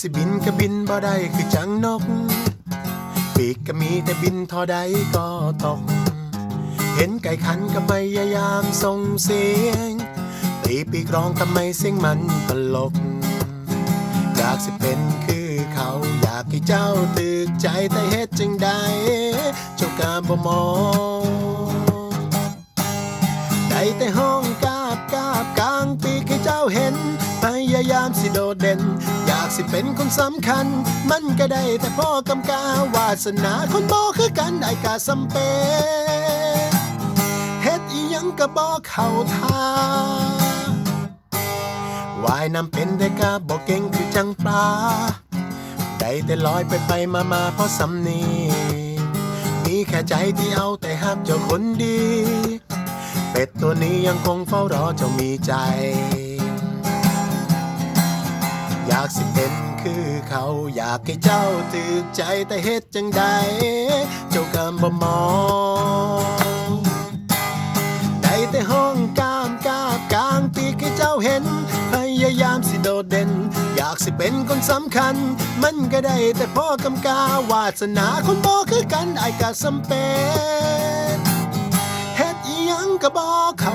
สิบินก็บินบ่ได้คือจังนก ปีกก็มีแต่บินทอใดก็ตก เห็นไก่ขันก็พยายามส่งเสียง ตีปีกร้องทำไมเสียงมันตลก อยากสิเป็นคือเขาอยากให้เจ้าตึกใจแต่เฮ็ดจังใดเจ้ากาบ่มองได้แต่ห้องกาบกาบกลางปีกให้เจ้าเห็นพยายามสิโดดเด่น เป็นคนสำคัญ มันก็ได้แต่พ่อกำกาวาสนาคนบ่คือกันได้กาสำเป็เฮ็ดอีหยังก็บ่เข้าท่าวายน้ำเป็นได้กาบอกเก่งคือจังปลาได้แต่ลอยไปไปมามาเพราะสำนีมีแค่ใจที่เอาแต่หักเจ้าคนดี เป็ดตัวนี้ยังคงเฝ้ารอเจ้ามีใจากสิเป็นคือเขาอยากให้เจ้าตึกใจแต่เฮ็ดจังใดเจ้ากำบ่มองได้แต่ห้องกามกาบกลางปีกให้เจ้าเห็น พยายามสิโดดเด่น อยากสิเป็นคนสำคัญ มันก็ได้แต่พ่อกำกาวาสนาคนบ่คือกันไอ้กะสำเป็นเฮ็ดอีหยังก็บ่เข้า